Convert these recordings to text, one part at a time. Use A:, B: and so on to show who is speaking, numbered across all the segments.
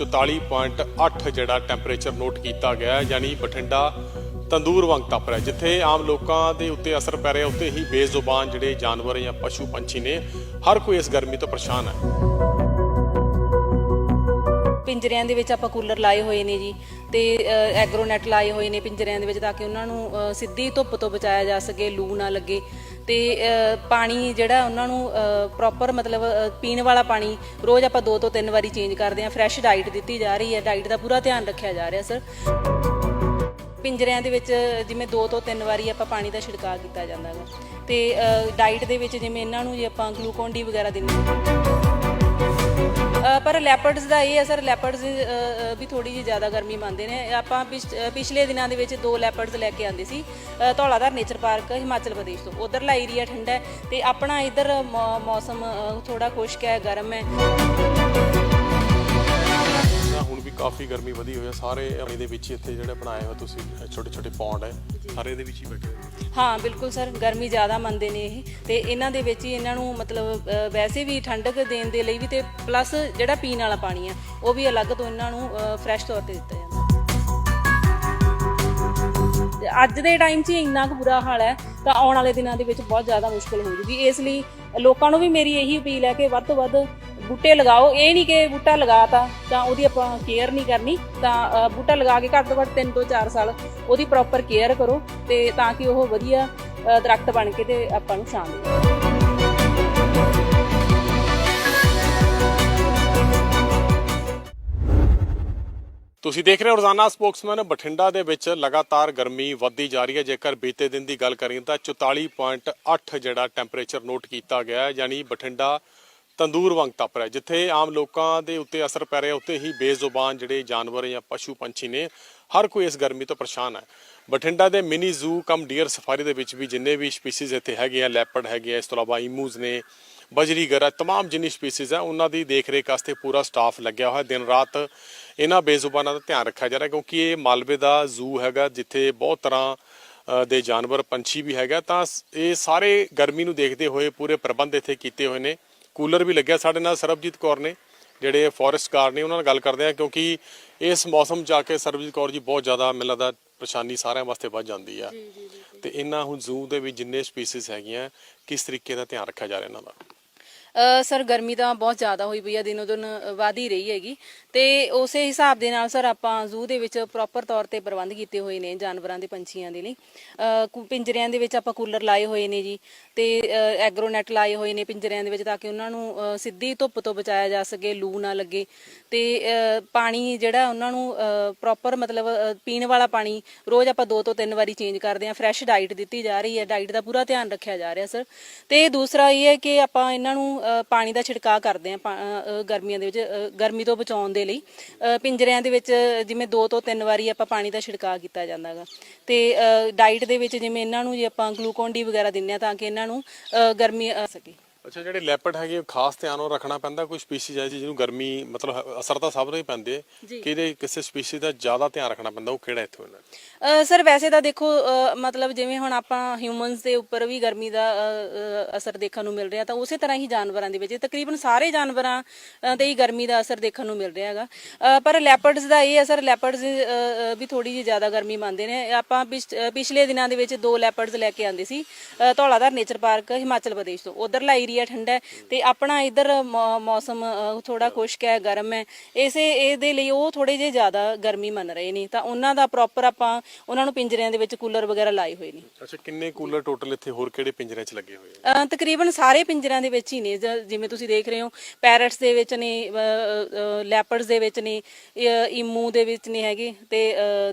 A: 44.8 ਜਿਹੜਾ temperature note ਕੀਤਾ ਗਿਆ ਯਾਨੀ ਬਠਿੰਡਾ ਤੰਦੂਰ ਵਾਂਗ ਤਪ ਰਿਹਾ ਜਿੱਥੇ ਆਮ ਲੋਕਾਂ ਦੇ ਉੱਤੇ ਅਸਰ ਪੈ ਰਿਹਾ ਉੱਤੇ ਹੀ ਬੇਜ਼ੁਬਾਨ ਜਿਹੜੇ ਜਾਨਵਰ ਜਾਂ ਪਸ਼ੂ ਪੰਛੀ ਨੇ, ਹਰ ਕੋਈ ਇਸ ਗਰਮੀ ਤੋਂ ਪਰੇਸ਼ਾਨ ਹੈ।
B: ਪਿੰਜਰਿਆਂ ਦੇ ਵਿੱਚ ਆਪਾਂ ਕੂਲਰ ਲਾਏ ਹੋਏ ਨੇ ਜੀ। ਤੇ ਐਗਰੋਨੈਟ ਲਾਏ ਹੋਏ ਨੇ ਪਿੰਜਰਿਆਂ ਦੇ ਵਿੱਚ ਤਾਂ ਕਿ ਉਹਨਾਂ ਨੂੰ ਸਿੱਧੀ ਧੁੱਪ ਤੋਂ ਬਚਾਇਆ ਜਾ ਸਕੇ, ਲੂ ਨਾ ਲੱਗੇ। ਤੇ ਪਾਣੀ ਜਿਹੜਾ ਉਹਨਾਂ ਨੂੰ ਪ੍ਰੋਪਰ ਮਤਲਬ ਪੀਣ ਵਾਲਾ ਪਾਣੀ ਰੋਜ਼ ਆਪਾਂ ਦੋ ਤੋਂ ਤਿੰਨ ਵਾਰੀ ਚੇਂਜ ਕਰਦੇ ਹਾਂ। ਫਰੈਸ਼ ਡਾਈਟ ਦਿੱਤੀ ਜਾ ਰਹੀ ਹੈ। ਡਾਈਟ ਦਾ ਪੂਰਾ ਧਿਆਨ ਰੱਖਿਆ ਜਾ ਰਿਹਾ ਸਰ ਪਿੰਜਰਿਆਂ ਦੇ ਵਿੱਚ, ਜਿਵੇਂ ਦੋ ਤੋਂ ਤਿੰਨ ਵਾਰੀ ਆਪਾਂ ਪਾਣੀ ਦਾ ਛਿੜਕਾਅ ਕੀਤਾ ਜਾਂਦਾ ਹੈ ਤੇ ਡਾਈਟ ਦੇ ਵਿੱਚ ਜਿਵੇਂ ਇਹਨਾਂ ਨੂੰ ਜੇ ਆਪਾਂ ਗਲੂਕੋਨ ਡੀ ਵਗੈਰਾ ਦਿੰਦੇ ਹਾਂ। ਪਰ ਲੈਪਰਡਸ ਦਾ ਇਹ ਹੈ ਸਰ ਲੈਪਰਡਸ ਵੀ ਥੋੜੀ ਜਿਹੀ ਜ਼ਿਆਦਾ ਗਰਮੀ ਮੰਨਦੇ ਨੇ। ਆਪਾਂ ਪਿਛ- ਪਿਛਲੇ ਦਿਨਾਂ ਦੇ ਵਿੱਚ ਦੋ ਲੈਪਰਡਸ ਲੈ ਕੇ ਆਂਦੇ ਸੀ ਅ, ਧੌਲਾਧਾਰ ਨੇਚਰ ਪਾਰਕ ਹਿਮਾਚਲ ਪ੍ਰਦੇਸ਼ ਤੋਂ। ਉਧਰਲਾ ਏਰੀਆ ਠੰਡਾ ਹੈ ਤੇ ਆਪਣਾ ਇਧਰ ਮੌਸਮ ਥੋੜਾ ਖੁਸ਼ਕ ਹੈ ਗਰਮ ਹੈ।
A: ਹੁਣ ਵੀ ਕਾਫੀ ਗਰਮੀ ਵਧੀ ਹੋਈ ਹੈ ਸਾਰੇ ਇਹਦੇ ਵਿੱਚ ਹੀ ਇੱਥੇ ਜਿਹੜੇ ਬਣਾਏ ਹੋਏ ਤੁਸੀਂ ਛੋਟੇ ਛੋਟੇ ਪੌਂਡ ਹੈ। ਸਾਰੇ ਇਹਦੇ ਵਿੱਚ ਹੀ ਬੈਠੇ
B: ਹਾਂ ਬਿਲਕੁਲ ਸਰ ਗਰਮੀ ਜ਼ਿਆਦਾ ਮੰਨਦੇ ਨੇ ਇਹ। ਤੇ ਇਹਨਾਂ ਦੇ ਵਿੱਚ ਹੀ ਇਹਨਾਂ ਨੂੰ ਮਤਲਬ ਵੈਸੇ ਵੀ ਠੰਡਕ ਦੇਣ ਦੇ ਲਈ ਵੀ ਤੇ ਪਲੱਸ ਜਿਹੜਾ ਪੀਣ ਵਾਲਾ ਪਾਣੀ ਆ ਉਹ ਵੀ ਅਲੱਗ ਤੋਂ ਇਹਨਾਂ ਨੂੰ ਫਰੈਸ਼ ਤੌਰ ਤੇ ਦਿੱਤਾ ਜਾਂਦਾ। ਅੱਜ ਦੇ ਟਾਈਮ 'ਚ ਹੀ ਇੰਨਾ ਕੁ ਬੁਰਾ ਹਾਲ ਹੈ ਤਾਂ ਆਉਣ ਵਾਲੇ ਦਿਨਾਂ ਦੇ ਵਿੱਚ ਬਹੁਤ ਜ਼ਿਆਦਾ ਮੁਸ਼ਕਲ ਹੋ ਜੂਗੀ ਇਸ ਲਈ ਲੋਕਾਂ ਨੂੰ ਵੀ ਮੇਰੀ ਇਹੀ ਅਪੀਲ ਹੈ ਕਿ ਵੱਧ ਤੋਂ ਵੱਧ ਬੂਟੇ ਲਗਾਓ, ਇਹ ਨਹੀਂ ਕਿ ਬੂਟਾ ਲਗਾਤਾ ਤਾਂ ਉਹਦੀ ਆਪਾਂ ਕੇਅਰ ਨਹੀਂ ਕਰਨੀ, ਤਾਂ ਬੂਟਾ ਲਗਾ ਕੇ ਘੱਟ ਤੋਂ ਘੱਟ 3 ਤੋਂ 4 ਸਾਲ ਉਹਦੀ ਪ੍ਰੋਪਰ ਕੇਅਰ ਕਰੋ ਤੇ ਤਾਂ ਕਿ ਉਹ ਵਧੀਆ ਦਰਖਤ ਬਣ ਕੇ ਤੇ ਆਪਾਂ ਨੂੰ ਛਾਂ ਦੇ।
A: ਤੁਸੀਂ ਦੇਖ ਰਹੇ ਹੋ ਰੋਜ਼ਾਨਾ ਸਪੋਕਸਮੈਨ, ਬਠਿੰਡਾ ਦੇ ਵਿੱਚ ਲਗਾਤਾਰ ਗਰਮੀ ਵੱਧਦੀ ਜਾ ਰਹੀ ਹੈ। ਜੇਕਰ ਬੀਤੇ ਦਿਨ ਦੀ ਗੱਲ ਕਰੀਏ ਤਾਂ 44.8 ਜਿਹੜਾ ਟੈਂਪਰੇਚਰ ਨੋਟ ਕੀਤਾ ਗਿਆ ਹੈ, ਯਾਨੀ ਬਠਿੰਡਾ ਤੰਦੂਰ ਵਾਂਗ ਤਪ ਰਿਹਾ ਜਿੱਥੇ ਆਮ ਲੋਕਾਂ ਦੇ ਉੱਤੇ ਅਸਰ ਪੈ ਰਿਹਾ ਉੱਤੇ ਹੀ ਬੇਜ਼ੁਬਾਨ ਜਿਹੜੇ ਜਾਨਵਰ ਜਾਂ ਪਸ਼ੂ ਪੰਛੀ ਨੇ ਹਰ ਕੋਈ ਇਸ ਗਰਮੀ ਤੋਂ ਪਰੇਸ਼ਾਨ ਹੈ ਬਠਿੰਡਾ ਦੇ mini zoo cum deer safari ਦੇ ਵਿੱਚ ਵੀ ਜਿੰਨੇ ਵੀ ਸਪੀਸੀਜ਼ ਇੱਥੇ ਹੈਗੇ ਆ ਲੈਪਰਡ ਹੈਗੇ ਆ ਇਸ ਤੋਂ ਇਲਾਵਾ ਇਮੂਜ਼ ਨੇ ਬਜਰੀਗਰ ਹੈ तमाम ਜਿੰਨੀ ਸਪੀਸੀਜ਼ ਹੈ ਉਹਨਾਂ ਦੀ ਦੇਖ-ਰੇਖ ਵਾਸਤੇ ਪੂਰਾ ਸਟਾਫ ਲੱਗਿਆ ਹੋਇਆ ਦਿਨ ਰਾਤ ਇਹਨਾਂ ਬੇਜ਼ੁਬਾਨਾਂ ਦਾ ਧਿਆਨ ਰੱਖਿਆ ਜਾ ਰਿਹਾ ਕਿਉਂਕਿ ਇਹ ਮਾਲਵੇ ਦਾ ਜ਼ੂ ਹੈਗਾ ਜਿੱਥੇ ਬਹੁਤ ਤਰ੍ਹਾਂ ਅ, ਦੇ ਜਾਨਵਰ ਪੰਛੀ ਵੀ ਹੈਗਾ ਤਾਂ ਸ- ਇਹ ਸਾਰੇ ਗਰਮੀ ਨੂੰ ਦੇਖਦੇ ਹੋਏ ਪੂਰੇ ਪ੍ਰਬੰਧ ਇੱਥੇ ਕੀਤੇ ਹੋਏ ਨੇ ਕੂਲਰ ਵੀ ਲੱਗਿਆ ਸਾਡੇ ਨਾਲ ਸਰਬਜੀਤ ਕੌਰ ਨੇ ਜਿਹੜੇ ਫੋਰੈਸਟ ਗਾਰਡ ਨੇ ਉਹਨਾਂ ਨਾਲ ਗੱਲ ਕਰਦੇ ਆ ਕਿਉਂਕਿ ਇਸ ਮੌਸਮ 'ਚ ਆ ਕੇ ਸਰਬਜੀਤ ਕੌਰ ਜੀ ਬਹੁਤ ਜ਼ਿਆਦਾ ਮੈਨੂੰ ਲੱਗਦਾ ਪਰੇਸ਼ਾਨੀ ਸਾਰਿਆਂ ਵਾਸਤੇ ਵੱਧ ਜਾਂਦੀ ਆ। ਤੇ ਇਹਨਾਂ ਹੁਣ ਜ਼ੂ ਦੇ ਵਿੱਚ ਜਿੰਨੇ ਸਪੀਸੀਜ਼ ਹੈਗੀਆਂ ਕਿਸ ਤਰੀਕੇ ਦਾ ਧਿਆਨ ਰੱਖਿਆ ਜਾ ਰਿਹਾ ਇਹਨਾਂ ਦਾ?
B: ਸਰ ਗਰਮੀ ਤਾਂ ਬਹੁਤ ਜ਼ਿਆਦਾ ਹੋਈ ਪਈ ਆ ਦਿਨੋ ਦਿਨ ਵਧ ਹੀ ਰਹੀ ਹੈਗੀ। ਤੇ ਉਸੇ ਹਿਸਾਬ ਦੇ ਨਾਲ ਸਰ ਆਪਾਂ ਜ਼ੂ ਦੇ ਵਿੱਚ ਪ੍ਰੋਪਰ ਤੌਰ ਤੇ ਪ੍ਰਬੰਧ ਕੀਤੇ ਹੋਏ ਨੇ ਜਾਨਵਰਾਂ ਦੇ ਪੰਛੀਆਂ ਦੇ ਲਈ। ਅ, ਪਿੰਜਰਿਆਂ ਦੇ ਵਿੱਚ ਆਪਾਂ ਕੂਲਰ ਲਾਏ ਹੋਏ ਨੇ ਜੀ ਤੇ ਐਗਰੋਨੈਟ ਲਾਏ ਹੋਏ ਨੇ ਪਿੰਜਰਿਆਂ ਦੇ ਵਿੱਚ ਤਾਂ ਕਿ ਉਹਨਾਂ ਨੂੰ ਅ, ਸਿੱਧੀ ਧੁੱਪ ਤੋਂ ਬਚਾਇਆ ਜਾ ਸਕੇ ਲੂ ਨਾ ਲੱਗੇ। ਤੇ ਅ, ਪਾਣੀ ਜਿਹੜਾ ਉਹਨਾਂ ਨੂੰ ਪ੍ਰੋਪਰ ਮਤਲਬ ਅ, ਪੀਣ ਵਾਲਾ ਪਾਣੀ ਰੋਜ਼ ਆਪਾਂ ਦੋ ਤੋਂ ਤਿੰਨ ਵਾਰੀ ਚੇਂਜ ਕਰਦੇ ਹਾਂ। ਫਰੈਸ਼ ਡਾਈਟ ਦਿੱਤੀ ਜਾ ਰਹੀ ਹੈ। ਡਾਈਟ ਦਾ ਪੂਰਾ ਧਿਆਨ ਰੱਖਿਆ ਜਾ ਰਿਹਾ ਸਰ। ਤੇ ਦੂਸਰਾ ਇਹ ਹੈ ਕਿ ਆਪਾਂ ਇਹਨਾਂ ਨੂੰ ਪਾਣੀ ਦਾ ਛਿੜਕਾਅ ਕਰਦੇ ਹਾਂ ਗਰਮੀਆਂ ਦੇ ਵਿੱਚ ਗਰਮੀ ਤੋਂ ਬਚਾਉਣ ਦੇ ਲਈ। ਪਿੰਜਰਿਆਂ ਦੇ ਵਿੱਚ ਜਿਵੇਂ ਦੋ ਤੋਂ ਤਿੰਨ ਵਾਰੀ ਆਪਾਂ ਪਾਣੀ ਦਾ ਛਿੜਕਾਅ ਕੀਤਾ ਜਾਂਦਾ ਹੈਗਾ ਤੇ ਡਾਈਟ ਦੇ ਵਿੱਚ ਜਿਵੇਂ ਇਹਨਾਂ ਨੂੰ ਜੇ ਆਪਾਂ ਗਲੂਕੋਨ ਡੀ ਵਗੈਰਾ ਦਿੰਨੇ ਆ ਤਾਂ ਕਿ ਇਹਨਾਂ ਨੂੰ ਗਰਮੀ ਆ ਸਕੇ।
A: ਅੱਛਾ ਜਿਹੜੇ ਲੈਪਰਡ ਹੈਗੇ ਉਹ ਖਾਸ ਧਿਆਨ ਉਹ ਰੱਖਣਾ ਪੈਂਦਾ ਕੋਈ ਸਪੀਸੀਜ਼ ਹੈ ਜਿਹਨੂੰ ਗਰਮੀ ਮਤਲਬ ਅਸਰ ਤਾਂ ਸਭ ਨੂੰ ਹੀ ਪੈਂਦੇ ਕਿਹਦੇ ਕਿਸੇ ਸਪੀਸੀਜ਼ ਦਾ ਜ਼ਿਆਦਾ ਧਿਆਨ ਰੱਖਣਾ ਪੈਂਦਾ ਉਹ ਕਿਹੜਾ ਇੱਥੋਂ ਇਹਨਾਂ
B: ਸਰ ਵੈਸੇ ਤਾਂ ਦੇਖੋ ਮਤਲਬ ਜਿਵੇਂ ਹੁਣ ਆਪਾਂ ਹਿਊਮਨਸ ਦੇ ਉੱਪਰ ਵੀ ਗਰਮੀ ਦਾ ਅਸਰ ਦੇਖਣ ਨੂੰ ਮਿਲ ਰਿਹਾ ਤਾਂ ਉਸੇ ਤਰ੍ਹਾਂ ਹੀ ਜਾਨਵਰਾਂ ਦੇ ਵਿੱਚ ਤਕਰੀਬਨ ਸਾਰੇ ਜਾਨਵਰਾਂ ਤੇ ਹੀ ਗਰਮੀ ਦਾ ਅਸਰ ਦੇਖਣ ਨੂੰ ਮਿਲ ਰਿਹਾ ਹੈਗਾ। ਪਰ ਲੈਪਰਡਸ ਦਾ ਇਹ ਹੈ ਸਰ ਲੈਪਰਡਸ ਵੀ ਥੋੜੀ ਜਿਹੀ ਜ਼ਿਆਦਾ ਗਰਮੀ ਮੰਨਦੇ ਨੇ। ਆਪਾਂ ਪਿਛ- ਪਿਛਲੇ ਦਿਨਾਂ ਦੇ ਵਿੱਚ ਦੋ ਲੈਪਰਡਸ ਲੈ ਕੇ ਆਂਦੇ ਸੀ ਅ, ਨੇਚਰ ਪਾਰਕ ਹਿਮਾਚਲ ਪ੍ਰਦੇਸ਼ ਤੋਂ। ਉਧਰਲਾ ਏਰੀਆ ਠੰਡਾ ਹੈ ਤੇ ਆਪਣਾ ਇਧਰ ਮੌਸਮ ਥੋੜਾ ਖੁਸ਼ਕ ਹੈ ਗਰਮ ਹੈ। ਇਸੇ ਇਹਦੇ ਲਈ ਉਹ ਥੋੜੇ ਜਿਹੇ ਜ਼ਿਆਦਾ ਗਰਮੀ ਮੰਨ ਰਹੇ ਨੇ। ਤਾਂ ਉਹਨਾਂ ਦਾ ਪ੍ਰੋਪਰ ਆਪਾਂ ਉਹਨਾਂ ਨੂੰ ਪਿੰਜਰਿਆਂ ਦੇ ਵਿੱਚ ਕੂਲਰ ਵਗੈਰਾ ਲਾਏ ਹੋਏ ਨੇ।
A: ਅੱਛਾ ਕਿੰਨੇ ਕੂਲਰ ਟੋਟਲ ਇੱਥੇ ਹੋਰ ਕਿਹੜੇ ਪਿੰਜਰਿਆਂ 'ਚ ਲੱਗੇ ਹੋਏ ਆ?
B: ਤਕਰੀਬਨ ਸਾਰੇ ਪਿੰਜਰਿਆਂ ਦੇ ਵਿੱਚ ਹੀ ਨੇ ਜ- ਜਿਵੇਂ ਤੁਸੀਂ ਦੇਖ ਰਹੇ ਹੋ ਪੈਰਟਸ ਦੇ ਵਿੱਚ ਨੇ ਲੈਪਰਡਸ ਦੇ ਵਿੱਚ ਨੇ ਅ, ਇਮੂ ਦੇ ਵਿੱਚ ਨੇ ਹੈਗੇ ਤੇ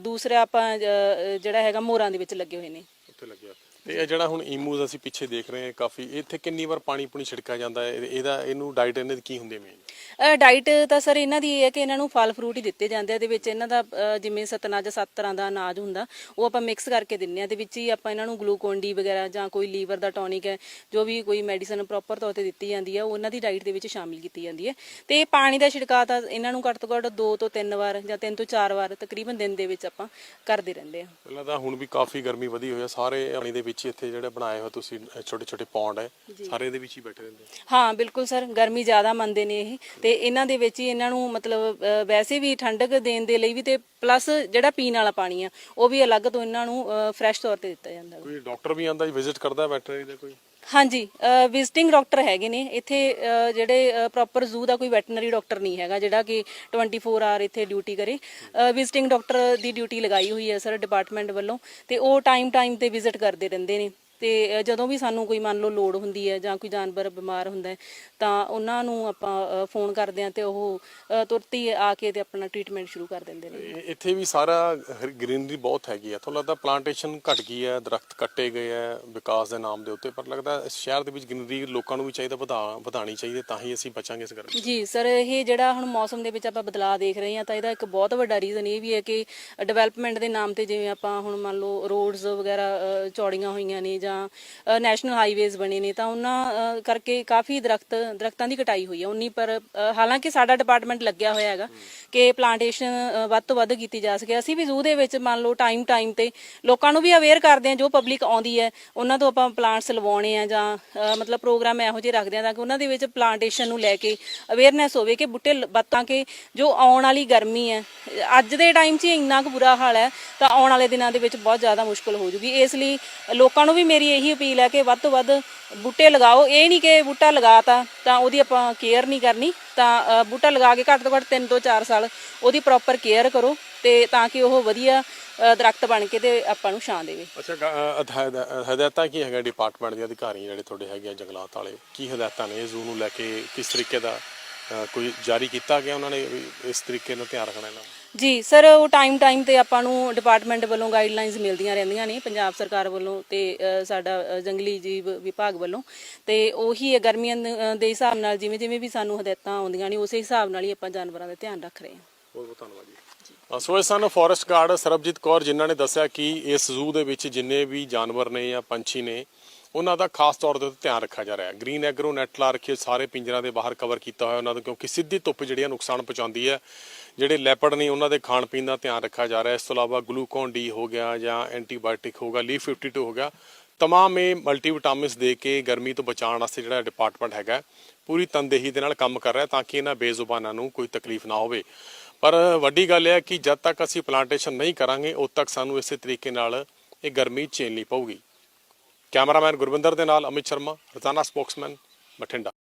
B: ਦੂਸਰਾ ਆਪਾਂ ਜਿਹੜਾ ਹੈਗਾ ਮੋਰਾਂ ਦੇ ਵਿੱਚ ਲੱਗੇ ਹੋਏ ਨੇ।
A: ਉੱਥੇ ਲੱਗਿਆ ਤੇ ਇਹ ਜਿਹੜਾ ਹੁਣ ਈਮੂਜ਼ ਅਸੀਂ ਪਿੱਛੇ ਦੇਖ ਰਹੇ ਹਾਂ ਕਾਫੀ ਇੱਥੇ ਕਿੰਨੀ ਵਾਰ ਪਾਣੀ ਪੂਣੀ ਛਿੜਕਿਆ ਜਾਂਦਾ ਹੈ? ਇਹ- ਇਹਦਾ ਇਹਨੂੰ ਡਾਈਟ ਇਹਨਾਂ ਦੀ ਕੀ ਹੁੰਦੀ ਮੇਨ
B: ਡਾਈਟ ਤਾਂ ਸਰ ਇਹਨਾਂ ਦੀ ਇਹ ਹੈ ਕਿ ਇਹਨਾਂ ਨੂੰ ਫਲ ਫਰੂਟ ਹੀ ਦਿੱਤੇ ਜਾਂਦੇ ਆ ਇਹਦੇ ਵਿੱਚ ਇਹਨਾਂ ਦਾ ਅ, ਜਿਵੇਂ ਸਤਨਾਜ ਸੱਤ ਤਰ੍ਹਾਂ ਦਾ ਅਨਾਜ ਹੁੰਦਾ ਉਹ ਆਪਾਂ ਮਿਕਸ ਕਰਕੇ ਦਿੰਨੇ ਆ ਤੇ ਵਿੱਚ ਹੀ ਆਪਾਂ ਇਹਨਾਂ ਨੂੰ ਗਲੂਕੋਨ ਡੀ ਵਗੈਰਾ ਜਾਂ ਕੋਈ ਲੀਵਰ ਦਾ ਟੌਨਿਕ ਹੈ ਜੋ ਵੀ ਕੋਈ ਮੈਡੀਸਨ ਪ੍ਰੋਪਰ ਤੌਰ ਤੇ ਦਿੱਤੀ ਜਾਂਦੀ ਹੈ ਉਹ ਉਹਨਾਂ ਦੀ ਡਾਈਟ ਦੇ ਵਿੱਚ ਸ਼ਾਮਿਲ ਕੀਤੀ ਜਾਂਦੀ ਹੈ। ਤੇ ਪਾਣੀ ਦਾ ਛਿੜਕਾਅ ਤਾਂ ਇਹਨਾਂ ਨੂੰ ਘੱਟ ਤੋਂ ਘੱਟ 2 ਤੋਂ 3 ਵਾਰ ਜਾਂ 3 ਤੋਂ 4 ਵਾਰ ਤਕਰੀਬਨ ਦਿਨ ਦੇ ਵਿੱਚ ਆਪਾਂ ਕਰਦੇ ਰਹਿੰਦੇ ਆ।
A: ਪਹਿਲਾਂ ਤਾਂ ਹੁਣ ਵੀ ਕਾਫੀ ਗਰਮੀ ਵਧੀ ਹੋਈ ਹੈ ਸਾਰੇ ਪਾਣੀ ਦੇ ਵਿੱਚ ਵਿੱਚ ਹੀ ਇੱਥੇ ਜਿਹੜੇ ਬਣਾਏ ਹੋਏ ਤੁਸੀਂ ਛੋਟੇ ਛੋਟੇ ਪੌਂਡ ਹੈ ਸਾਰੇ ਇਹਦੇ ਵਿੱਚ ਹੀ ਬੈਠੇ ਰਹਿੰਦੇ
B: ਹਾਂ? ਬਿਲਕੁਲ ਸਰ ਗਰਮੀ ਜ਼ਿਆਦਾ ਮੰਨਦੇ ਨੇ ਇਹ ਤੇ ਇਹਨਾਂ ਦੇ ਵਿੱਚ ਹੀ ਇਹਨਾਂ ਨੂੰ ਮਤਲਬ ਅ, ਵੈਸੇ ਵੀ ਠੰਡਕ ਦੇਣ ਦੇ ਲਈ ਵੀ ਤੇ ਪਲੱਸ ਜਿਹੜਾ ਪੀਣ ਵਾਲਾ ਪਾਣੀ ਆ ਉਹ ਵੀ ਅਲੱਗ ਤੋਂ ਇਹਨਾਂ ਨੂੰ ਫਰੈਸ਼ ਤੌਰ ਤੇ ਦਿੱਤਾ ਜਾਂਦਾ ਵਾ।
A: ਕੋਈ ਡਾਕਟਰ ਵੀ ਆਂਦਾ ਜੀ ਵਿਜ਼ਿਟ ਕਰਦਾ ਵੈਟਰਨਰੀ ਦਾ ਕੋਈ?
B: ਹਾਂਜੀ ਵਿਜ਼ਿਟਿੰਗ ਡਾਕਟਰ ਹੈਗੇ ਨੇ। ਇੱਥੇ ਅ, ਜਿਹੜੇ ਪ੍ਰੋਪਰ ਜ਼ੂ ਦਾ ਕੋਈ ਵੈਟਰਨਰੀ ਡਾਕਟਰ ਨਹੀਂ ਹੈਗਾ ਜਿਹੜਾ ਕਿ 24 ਆਰ ਇੱਥੇ ਡਿਊਟੀ ਕਰੇ। ਵਿਜ਼ਿਟਿੰਗ ਡਾਕਟਰ ਦੀ ਡਿਊਟੀ ਲਗਾਈ ਹੋਈ ਹੈ ਸਰ ਡਿਪਾਰਟਮੈਂਟ ਵੱਲੋਂ। ਤੇ ਉਹ ਟਾਈਮ ਟਾਈਮ ਤੇ ਵਿਜ਼ਿਟ ਕਰਦੇ ਰਹਿੰਦੇ ਨੇ। ਤੇ ਜਦੋਂ ਵੀ ਸਾਨੂੰ ਕੋਈ ਮੰਨ ਲਓ ਲੋੜ ਹੁੰਦੀ ਹੈ ਜਾਂ ਕੋਈ ਜਾਨਵਰ ਬਿਮਾਰ ਹੁੰਦਾ ਹੈ ਤਾਂ ਉਹਨਾਂ ਨੂੰ ਆਪਾਂ ਫੋਨ ਕਰਦੇ ਹਾਂ ਤੇ ਉਹ ਤੁਰਤ ਆ ਕੇ ਤੇ ਆਪਣਾ ਟ੍ਰੀਟਮੈਂਟ ਸ਼ੁਰੂ ਕਰ ਦਿੰਦੇ ਨੇ।
A: ਇੱਥੇ ਵੀ ਸਾਰਾ ਗ੍ਰੀਨਰੀ ਬਹੁਤ ਹੈਗੀ ਆ। ਤੁਹਾਨੂੰ ਲੱਗਦਾ ਪਲਾਂਟੇਸ਼ਨ ਘਟ ਗਈ ਹੈ ਦਰਖਤ ਕੱਟੇ ਗਏ ਹੈ ਵਿਕਾਸ ਦੇ ਨਾਮ ਦੇ ਉੱਤੇ ਪਰ ਲੱਗਦਾ ਇਸ ਸ਼ਹਿਰ ਦੇ ਵਿੱਚ ਗ੍ਰੀਨਰੀ ਲੋਕਾਂ ਨੂੰ ਵੀ ਚਾਹੀਦਾ ਵਧਾ ਵਧਾਣੀ ਚਾਹੀਦੀ ਤਾਂ ਹੀ ਅਸੀਂ ਬਚਾਂਗੇ ਇਸ ਗਰਮੀ
B: ਜੀ ਸਰ ਇਹ ਜਿਹੜਾ ਹੁਣ ਮੌਸਮ ਦੇ ਵਿੱਚ ਆਪਾਂ ਬਦਲਾਅ ਦੇਖ ਰਹੇ ਹਾਂ ਤਾਂ ਇਹਦਾ ਇੱਕ ਬਹੁਤ ਵੱਡਾ ਰੀਜ਼ਨ ਇਹ ਵੀ ਹੈ ਕਿ ਡਿਵੈਲਪਮੈਂਟ ਦੇ ਨਾਮ ਤੇ ਜਿਵੇਂ ਆਪਾਂ ਹੁਣ ਮੰਨ ਲਓ ਰੋਡਸ ਵਗੈਰਾ ਚੌੜੀਆਂ ਹੋਈਆਂ ਨੇ ਜਾਂ ਨੈਸ਼ਨਲ ਹਾਈਵੇਜ਼ ਬਣੇ ਨੇ, ਤਾਂ ਉਹਨਾਂ ਕਰਕੇ ਕਾਫੀ ਦਰਖਤ, ਦਰਖਤਾਂ ਦੀ ਕਟਾਈ ਹੋਈ ਹੈ। ਉਨੀ ਪਰ ਹਾਲਾਂਕਿ ਸਾਡਾ ਡਿਪਾਰਟਮੈਂਟ ਲੱਗਿਆ ਹੋਇਆ ਹੈਗਾ ਕਿ ਪਲਾਂਟੇਸ਼ਨ ਵੱਧ ਤੋਂ ਵੱਧ ਕੀਤੀ ਜਾ ਸਕੇ। ਅਸੀਂ ਵੀ ਜ਼ੂ ਦੇ ਵਿੱਚ ਮੰਨ ਲਓ ਟਾਈਮ ਟਾਈਮ ਤੇ ਲੋਕਾਂ ਨੂੰ ਵੀ ਅਵੇਅਰ ਕਰਦੇ ਹਾਂ, ਜੋ ਪਬਲਿਕ ਆਉਂਦੀ ਹੈ, ਉਹਨਾਂ ਤੋਂ ਆਪਾਂ ਪਲਾਂਟਸ ਲਵਾਉਣੇ ਆ ਜਾਂ ਮਤਲਬ ਪ੍ਰੋਗਰਾਮ ਇਹੋ ਜਿਹੇ ਰੱਖਦੇ ਆ ਤਾਂ ਕਿ ਉਹਨਾਂ ਦੇ ਵਿੱਚ ਪਲਾਂਟੇਸ਼ਨ ਨੂੰ ਲੈ ਕੇ ਅਵੇਅਰਨੈਸ ਹੋਵੇ ਕਿ ਬੂਟੇ ਲ- ਕਿ ਜੋ ਆਉਣ ਵਾਲੀ ਗਰਮੀ ਹੈ, ਅੱਜ ਦੇ ਟਾਈਮ 'ਚ ਹੀ ਇੰਨਾ ਕੁ ਬੁਰਾ ਹਾਲ ਹੈ, ਤਾਂ ਆਉਣ ਵਾਲੇ ਦਿਨਾਂ ਦੇ ਵਿੱਚ ਬਹੁਤ ਜ਼ਿਆਦਾ ਮੁਸ਼ਕਲ ਹੋ ਜੂਗੀ। ਇਸ ਲਈ ਲੋਕਾਂ ਨੂੰ ਵੀ ਮੇਰੀ ਇਹੀ ਅਪੀਲ ਹੈ ਕਿ ਵੱਧ ਤੋਂ ਵੱਧ ਬੂਟੇ ਲਗਾਓ। ਇਹ ਨਹੀਂ ਕਿ ਬੂਟਾ ਲਗਾਤਾ, ਤਾਂ ਉਹਦੀ ਆਪਾਂ ਕੇਅਰ ਨਹੀਂ ਕਰਨੀ। ਤਾਂ ਬੂਟਾ ਲਗਾ ਕੇ ਘੱਟ ਤੋਂ ਘੱਟ 3 ਤੋਂ 4 ਸਾਲ ਉਹਦੀ ਪ੍ਰੋਪਰ ਕੇਅਰ ਕਰੋ ਤੇ ਤਾਂ ਕਿ ਉਹ ਵਧੀਆ ਦਰਖਤ ਬਣ ਕੇ ਤੇ ਆਪਾਂ ਨੂੰ ਛਾਂ ਦੇਵੇ।
A: ਅੱਛਾ ਹਦਾਇਤਾਂ ਕੀ ਹੈਗਾ ਡਿਪਾਰਟਮੈਂਟ ਦੇ ਅਧਿਕਾਰੀ ਜਿਹੜੇ ਤੁਹਾਡੇ ਹੈਗੇ ਜੰਗਲਾਤ ਵਾਲੇ? ਕੀ ਹਦਾਇਤਾਂ ਨੇ ਜ਼ੂ ਨੂੰ ਲੈ ਕੇ? ਕਿਸ ਤਰੀਕੇ ਦਾ ਕੋਈ ਜਾਰੀ ਕੀਤਾ ਗਿਆ ਉਹਨਾਂ ਨੇ ਇਸ ਤਰੀਕੇ ਨਾਲ ਧਿਆਨ ਰੱਖਣਾ ਇਹਨਾਂ
B: ਜੀ ਸਰ ਉਹ ਟਾਈਮ ਟਾਈਮ ਤੇ ਆਪਾਂ ਨੂੰ ਡਿਪਾਰਟਮੈਂਟ ਵੱਲੋਂ ਗਾਈਡਲਾਈਨਸ ਮਿਲਦੀਆਂ ਰਹਿੰਦੀਆਂ ਨੇ ਪੰਜਾਬ ਸਰਕਾਰ ਵੱਲੋਂ ਤੇ ਅ, ਸਾਡਾ ਅ, ਜੰਗਲੀ ਜੀਵ ਵਿਭਾਗ ਵੱਲੋਂ। ਤੇ ਉਹੀ ਹੈ ਗਰਮੀਆਂ ਦੇ- ਦੇ ਹਿਸਾਬ ਨਾਲ ਜਿਵੇਂ ਜਿਵੇਂ ਵੀ ਸਾਨੂੰ ਹਦਾਇਤਾਂ ਆਉਂਦੀਆਂ ਨੇ ਉਸੇ ਹਿਸਾਬ ਨਾਲ ਹੀ ਆਪਾਂ ਜਾਨਵਰਾਂ ਦਾ ਧਿਆਨ ਰੱਖ ਰਹੇ ਹਾਂ।
A: ਬਹੁਤ ਬਹੁਤ ਧੰਨਵਾਦ ਜੀ। ਅ, ਸੋ ਇਹ ਸਨ ਫੋਰੈਸਟ ਗਾਰਡ ਸਰਬਜੀਤ ਕੌਰ ਜਿਨ੍ਹਾਂ ਨੇ ਦੱਸਿਆ ਕਿ ਇਸ ਜ਼ੂ ਦੇ ਵਿੱਚ ਜਿੰਨੇ ਵੀ ਜਾਨਵਰ ਨੇ ਜਾਂ ਪੰਛੀ ਨੇ ਉਹਨਾਂ ਦਾ ਖਾਸ ਤੌਰ ਦੇ ਉੱਤੇ ਧਿਆਨ ਰੱਖਿਆ ਜਾ ਰਿਹਾ ਹੈ। ਗ੍ਰੀਨ ਐਗਰੋ ਨੈਟ ਲਾ ਰੱਖੇ ਸਾਰੇ ਪਿੰਜਰਾਂ ਦੇ ਬਾਹਰ ਕਵਰ ਕੀਤਾ ਹੋਇਆ ਉਹਨਾਂ ਦਾ, ਕਿਉਂਕਿ ਸਿੱਧੀ ਧੁੱਪ ਜਿਹੜੀ ਆ ਨੁਕਸਾਨ ਪਹੁੰਚਾਉਂਦੀ ਹੈ। ਜਿਹੜੇ ਲੈਪਰਡ ਨੇ ਉਹਨਾਂ ਦੇ ਖਾਣ ਪੀਣ ਦਾ ਧਿਆਨ ਰੱਖਿਆ ਜਾ ਰਿਹਾ ਇਸ ਤੋਂ ਇਲਾਵਾ ਗਲੂਕੋਨ ਡੀ ਹੋ ਗਿਆ ਜਾਂ ਐਂਟੀਬਾਇਓਟਿਕ ਹੋਗਾ ਲੀਫ 52 ਹੋ ਗਿਆ। ਤਮਾਮ ਇਹ ਮਲਟੀਵਿਟਾਮਿਨਸ ਦੇ ਕੇ ਗਰਮੀ ਤੋਂ ਬਚਾਉਣ ਵਾਸਤੇ ਜਿਹੜਾ ਡਿਪਾਰਟਮੈਂਟ ਹੈਗਾ ਪੂਰੀ ਤਨਦੇਹੀ ਦੇ ਨਾਲ ਕੰਮ ਕਰ ਰਿਹਾ ਤਾਂ ਕਿ ਇਹਨਾਂ ਬੇਜ਼ੁਬਾਨਾਂ ਨੂੰ ਕੋਈ ਤਕਲੀਫ ਨਾ ਹੋਵੇ। ਪਰ ਵੱਡੀ ਗੱਲ ਇਹ ਹੈ ਕਿ ਜਦ ਤੱਕ ਅਸੀਂ ਪਲਾਂਟੇਸ਼ਨ ਨਹੀਂ ਕਰਾਂਗੇ, ਉਦ ਤੱਕ ਸਾਨੂੰ ਇਸੇ ਤਰੀਕੇ ਨਾਲ ਇਹ ਗਰਮੀ ਝੇਲਣੀ ਪਊਗੀ। ਕੈਮਰਾਮੈਨ ਗੁਰਵਿੰਦਰ ਦੇ ਨਾਲ ਅਮਿਤ ਸ਼ਰਮਾ ਰਜ਼ਾਨਾ ਸਪੋਕਸਮੈਨ ਬਠਿੰਡਾ।